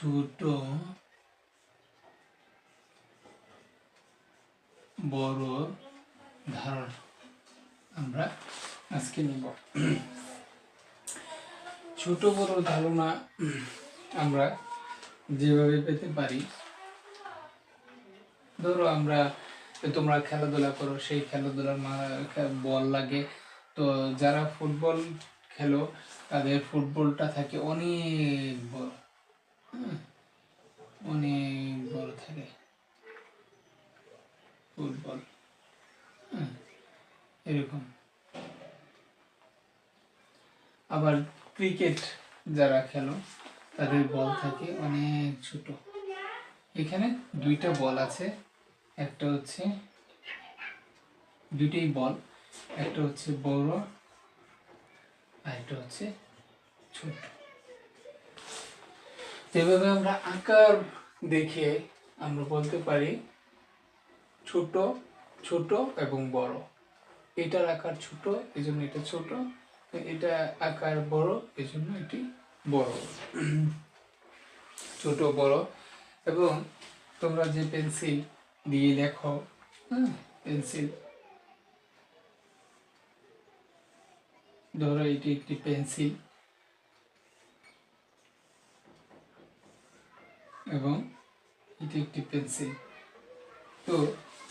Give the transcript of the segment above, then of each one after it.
ছোট বড় ধারণা আমরা আজকে নিব। ছোট বড় ধারণা আমরা যেভাবে পেতে পারি, ধরো আমরা তোমরা খেলাধুলা করো, সেই খেলাধুলার বল লাগে। তো যারা ফুটবল খেলো, তাদের ফুটবলটা থাকে অনেক বড়। অনেক বড় থাকে ফুটবল। এরকম। আবার ক্রিকেট যারা খেলো, তাদের বল থাকে অনেক ছোট। এখানে দুইটা বল আছে। একটা হচ্ছে দুইটাই বল। একটা হচ্ছে বড় আর একটা হচ্ছে ছোট। যেভাবে আমরা আকার দেখে আমরা বলতে পারি, ছোট ছোট এবং বড়। এটার আকার ছোট এই জন্য এটা ছোট। এটা আকার বড় এই জন্য এটি বড়। ছোট, বড়। এবং তোমরা যে পেন্সিল দিয়ে লেখো হ্যাঁ পেন্সিল। ধরো এটি একটি পেন্সিল। এবং এটি একটি পেন্সিল। তো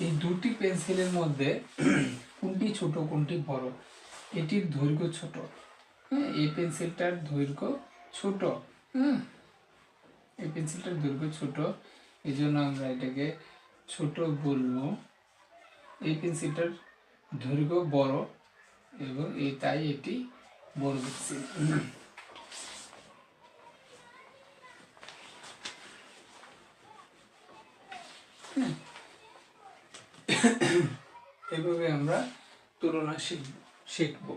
এই দুটি পেন্সিলের মধ্যে কোনটি ছোট, কোনটি বড়, এটির দৈর্ঘ্য ছোট। হ্যাঁ এই পেন্সিলটার দৈর্ঘ্য ছোট। হ্যাঁ এই পেন্সিলটার দৈর্ঘ্য ছোট। এই জন্য আমরা এটাকে ছোট বলব। এই পেন্সিলটার দৈর্ঘ্য বড় এবং এই তাই এটি বড় পেন্সিল। এভাবে আমরা তুলনা শিখব শিখব।